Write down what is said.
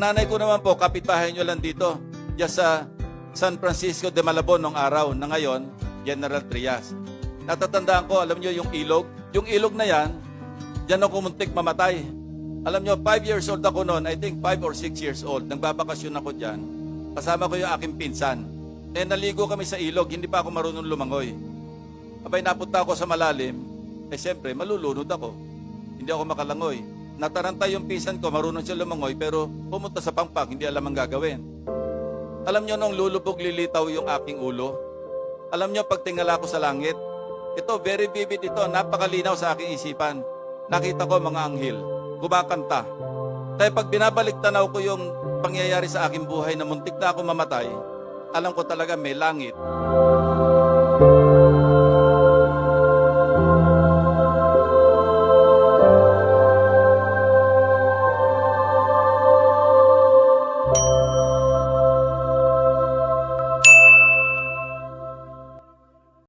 nanay ko naman po, kapitbahay nyo lang dito. Diyan sa San Francisco de Malabon nung araw na ngayon, General Trias. Natatandaan ko, alam nyo yung ilog? Yung ilog na yan, diyan ako muntik mamatay. Alam nyo, 5 years old ako noon, I think 5 or 6 years old, nagbabakasyon ako dyan. Kasama ko yung aking pinsan. Eh, naligo kami sa ilog, hindi pa ako marunong lumangoy. Abay, napunta ako sa malalim, eh siyempre, malulunod ako. Hindi ako makalangoy. Nataranta yung pinsan ko, marunong siya lumangoy, pero pumunta sa pangpang, hindi alam ang gagawin. Alam nyo nung lulubog lilitaw yung aking ulo? Alam nyo pag tingala ko sa langit? Ito, very vivid ito, napakalinaw sa aking isipan. Nakita ko mga anghel, kumakanta. Kaya pag binabalik tanaw ko yung pangyayari sa aking buhay na muntik na ako mamatay, alam ko talaga may langit